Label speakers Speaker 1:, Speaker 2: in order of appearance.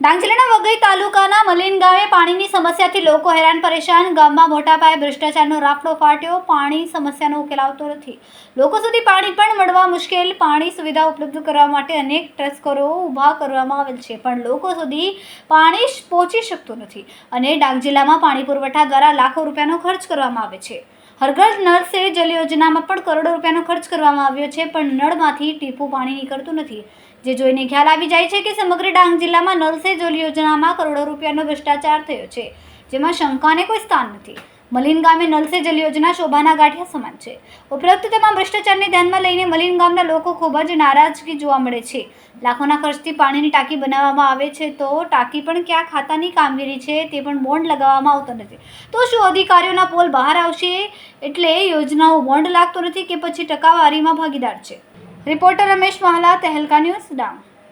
Speaker 1: ડાંગ જિલ્લાના વઘઈ તાલુકાના મલીન ગામે પાણીની સમસ્યાથી લોકો હેરાન પરેશાન. ગામમાં મોટા પાયે ભ્રષ્ટાચારનો રાફડો ફાટ્યો. પાણી સમસ્યાનો ઉકેલ આવતો નથી. લોકો સુધી પાણી પણ મળવા મુશ્કેલ. પાણી સુવિધા ઉપલબ્ધ કરવા માટે અનેક ટ્રસ્કરો ઊભા કરવામાં આવેલ છે, પણ લોકો સુધી પાણી પહોંચી શકતું નથી અને ડાંગ જિલ્લામાં પાણી પુરવઠા દ્વારા લાખો રૂપિયાનો ખર્ચ કરવામાં આવે છે. હરઘર નળ સે જલ યોજનામાં પણ કરોડો રૂપિયાનો ખર્ચ કરવામાં આવ્યો છે, પણ નળમાંથી ટીપું પાણી નીકળતું નથી. જે જોઈને ખ્યાલ આવી જાય છે કે સમગ્ર ડાંગ જિલ્લામાં નળ સે જલ યોજનામાં કરોડો રૂપિયાનો ભ્રષ્ટાચાર થયો છે, જેમાં શંકાને કોઈ સ્થાન નથી. મલિન ગામે નલ સે જલ યોજના શોભાના ગાંઠિયા સમાન છે. ઉપરોક્ત તમામ ભ્રષ્ટાચારને ધ્યાનમાં લઈને મલિન ગામના લોકો ખૂબ જ નારાજગી જોવા મળે છે. લાખોના ખર્ચથી પાણીની ટાંકી બનાવવામાં આવે છે, તો ટાંકી પણ ક્યાં ખાતાની કામગીરી છે તે પણ બોન્ડ લગાવવામાં આવતો નથી. તો શું અધિકારીઓના પોલ બહાર આવશે? એટલે યોજનાઓ બોન્ડ લાગતો નથી કે પછી ટકાવારીમાં ભાગીદાર છે. Reporter Ramesh Mahala, Tehelka news Dang.